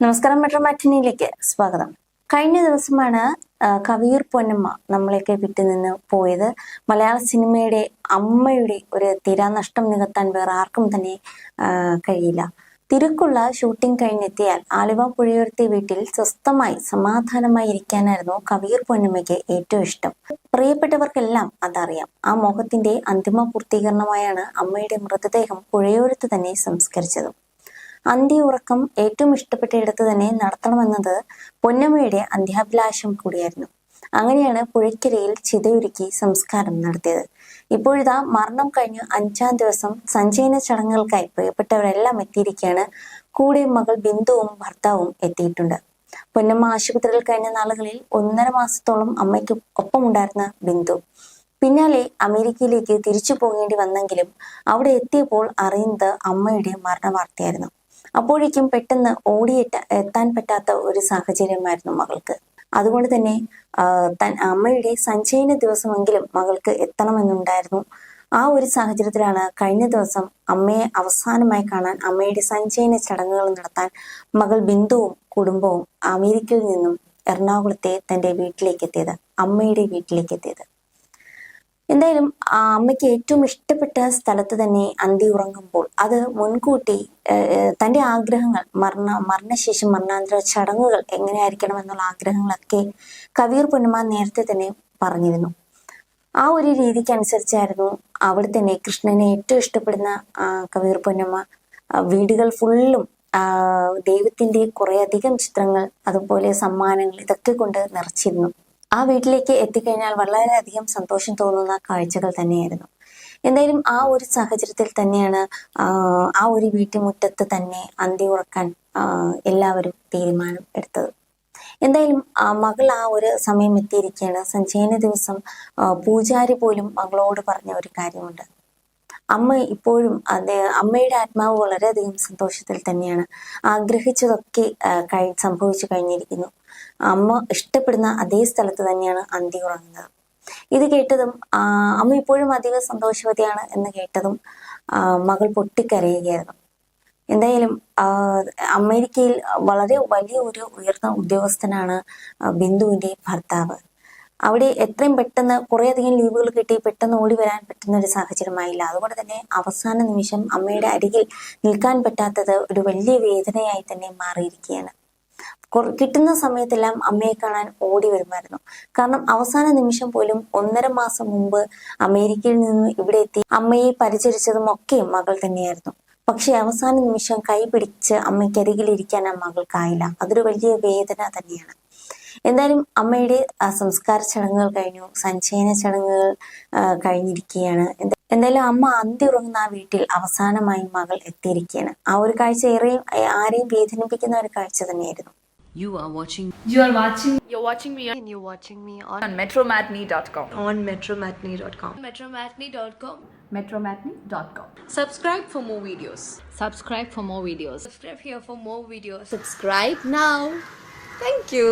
നമസ്കാരം മെട്രോ മാറ്റിനിയിലേക്ക് സ്വാഗതം. കഴിഞ്ഞ ദിവസമാണ് കവിയൂർ പൊന്നമ്മ നമ്മളെയൊക്കെ വിട്ടു നിന്ന് പോയത്. മലയാള സിനിമയുടെ അമ്മയുടെ ഒരു തീരാനഷ്ടം നികത്താൻ വേറെ ആർക്കും തന്നെ കഴിയില്ല. തിരക്കുള്ള ഷൂട്ടിംഗ് കഴിഞ്ഞെത്തിയാൽ ആലുവ പുഴയോരത്തെ വീട്ടിൽ സ്വസ്ഥമായി സമാധാനമായി ഇരിക്കാനായിരുന്നു കവിയൂർ പൊന്നമ്മയ്ക്ക് ഏറ്റവും ഇഷ്ടം. പ്രിയപ്പെട്ടവർക്കെല്ലാം അതറിയാം. ആ മോഹത്തിന്റെ അന്തിമ പൂർത്തീകരണമായാണ് അമ്മയുടെ മൃതദേഹം പുഴയോരത്ത് തന്നെ സംസ്കരിച്ചത്. അന്ത്യ ഉറക്കം ഏറ്റവും ഇഷ്ടപ്പെട്ട ഇടത്ത് തന്നെ നടത്തണമെന്നത് പൊന്നമ്മയുടെ അന്ത്യാഭിലാഷം കൂടിയായിരുന്നു. അങ്ങനെയാണ് പുഴയ്ക്കരയിൽ ചിതയൊരുക്കി സംസ്കാരം നടത്തിയത്. ഇപ്പോഴിതാ മരണം കഴിഞ്ഞ് അഞ്ചാം ദിവസം സഞ്ചയന ചടങ്ങുകൾക്കായി പ്രിയപ്പെട്ടവരെല്ലാം എത്തിയിരിക്കുകയാണ് കൂടെ മകൾ ബിന്ദുവും ഭർത്താവും എത്തിയിട്ടുണ്ട്. പൊന്നമ്മ ആശുപത്രിയിൽ കഴിഞ്ഞ നാളുകളിൽ ഒന്നര മാസത്തോളം അമ്മയ്ക്ക് ഒപ്പമുണ്ടായിരുന്ന ബിന്ദു. പിന്നാലെ അമേരിക്കയിലേക്ക് തിരിച്ചു പോകേണ്ടി വന്നെങ്കിലും അവിടെ എത്തിയപ്പോൾ അറിയുന്നത് അമ്മയുടെ മരണവാർത്തയായിരുന്നു. അപ്പോഴേക്കും പെട്ടെന്ന് ഓടിയെത്ത എത്താൻ പറ്റാത്ത ഒരു സാഹചര്യമായിരുന്നു മകൾക്ക്. അതുകൊണ്ട് തന്നെ തൻ അമ്മയുടെ സഞ്ചയന ദിവസമെങ്കിലും മകൾക്ക് എത്തണമെന്നുണ്ടായിരുന്നു. ആ ഒരു സാഹചര്യത്തിലാണ് കഴിഞ്ഞ ദിവസം അമ്മയെ അവസാനമായി കാണാൻ അമ്മയുടെ സഞ്ചയന ചടങ്ങുകൾ നടത്താൻ മകൾ ബിന്ദുവും കുടുംബവും അമേരിക്കയിൽ നിന്നും എറണാകുളത്തെ തന്റെ വീട്ടിലേക്ക് എത്തിയത് അമ്മയുടെ വീട്ടിലേക്ക് എത്തിയത്. എന്തായാലും ആ അമ്മയ്ക്ക് ഏറ്റവും ഇഷ്ടപ്പെട്ട സ്ഥലത്ത് തന്നെ അന്തി ഉറങ്ങുമ്പോൾ അത് മുൻകൂട്ടി തന്റെ ആഗ്രഹങ്ങൾ മരണ മരണശേഷം മരണാന്തര ചടങ്ങുകൾ എങ്ങനെയായിരിക്കണം എന്നുള്ള ആഗ്രഹങ്ങളൊക്കെ കവിയൂർ പൊന്നമ്മ നേരത്തെ തന്നെ പറഞ്ഞിരുന്നു. ആ ഒരു രീതിക്ക് അനുസരിച്ചായിരുന്നു അവിടെ തന്നെ കൃഷ്ണനെ ഏറ്റവും ഇഷ്ടപ്പെടുന്ന കവിയൂർ പൊന്നമ്മ വീടുകൾ ഫുള്ളും കുറെ അധികം ചിത്രങ്ങൾ അതുപോലെ സമ്മാനങ്ങൾ ഇതൊക്കെ കൊണ്ട് നിറച്ചിരുന്നു. ആ വീട്ടിലേക്ക് എത്തിക്കഴിഞ്ഞാൽ വളരെയധികം സന്തോഷം തോന്നുന്ന കാഴ്ചകൾ തന്നെയായിരുന്നു. എന്തായാലും ആ ഒരു സാഹചര്യത്തിൽ തന്നെയാണ് ആ, ഒരു വീട്ടുമുറ്റത്ത് തന്നെ അന്തി ഉറക്കാൻ എല്ലാവരും തീരുമാനം എടുത്തത്. എന്തായാലും മകൾ ആ ഒരു സമയം എത്തിയിരിക്കുകയാണ്. സഞ്ചയന ദിവസം പൂജാരി പോലും മകളോട് പറഞ്ഞ ഒരു കാര്യമുണ്ട്. അമ്മ ഇപ്പോഴും അതേ അമ്മയുടെ ആത്മാവ് വളരെയധികം സന്തോഷത്തിൽ തന്നെയാണ്. ആഗ്രഹിച്ചതൊക്കെ കഴി സംഭവിച്ചു കഴിഞ്ഞിരിക്കുന്നു. അമ്മ ഇഷ്ടപ്പെടുന്ന അതേ സ്ഥലത്ത് തന്നെയാണ് അന്തി ഉറങ്ങുന്നത്. ഇത് കേട്ടതും അമ്മ ഇപ്പോഴും അതീവ സന്തോഷവതിയാണ് എന്ന് കേട്ടതും മകൾ പൊട്ടിക്കരയുകയായിരുന്നു. എന്തായാലും അമേരിക്കയിൽ വളരെ വലിയ ഒരു ഉയർന്ന ഉദ്യോഗസ്ഥനാണ് ബിന്ദുവിന്റെ ഭർത്താവ്. അവിടെ എത്രയും പെട്ടെന്ന് കുറേയധികം ലീവുകൾ കിട്ടി പെട്ടെന്ന് ഓടി വരാൻ പറ്റുന്ന ഒരു സാഹചര്യമായില്ല. അതുകൊണ്ട് തന്നെ അവസാന നിമിഷം അമ്മയുടെ അരികിൽ നിൽക്കാൻ പറ്റാത്തത് ഒരു വലിയ വേദനയായി തന്നെ മാറിയിരിക്കുകയാണ്. കിട്ടുന്ന സമയത്തെല്ലാം അമ്മയെ കാണാൻ ഓടി വരുമായിരുന്നു. കാരണം അവസാന നിമിഷം പോലും ഒന്നര മാസം മുമ്പ് അമേരിക്കയിൽ നിന്ന് ഇവിടെ എത്തി അമ്മയെ പരിചരിച്ചതും ഒക്കെ മകൾ തന്നെയായിരുന്നു. പക്ഷെ അവസാന നിമിഷം കൈ പിടിച്ച് അമ്മയ്ക്കരികിൽ ഇരിക്കാൻ ആ മകൾക്കായില്ല. അതൊരു വലിയ വേദന തന്നെയാണ്. എന്തായാലും അമ്മയുടെ ആ, സംസ്കാര ചടങ്ങുകൾ കഴിഞ്ഞു സഞ്ചയന ചടങ്ങുകൾ കഴിഞ്ഞിരിക്കുകയാണ് എന്തായാലും അമ്മ അന്തി ഉറങ്ങുന്ന ആ വീട്ടിൽ അവസാനമായി മകൾ എത്തിയിരിക്കുകയാണ് ആ ഒരു കാഴ്ച ഏറെയും ആരെയും വേദനിപ്പിക്കുന്ന ഒരു കാഴ്ച തന്നെയായിരുന്നു You are watching You are watching You're watching me and you're watching me on, on metromatney.com. on metromatney.com. metromatney.com Metromatney.com. Subscribe for more videos. subscribe for more videos. subscribe here for more videos Subscribe now. Thank you.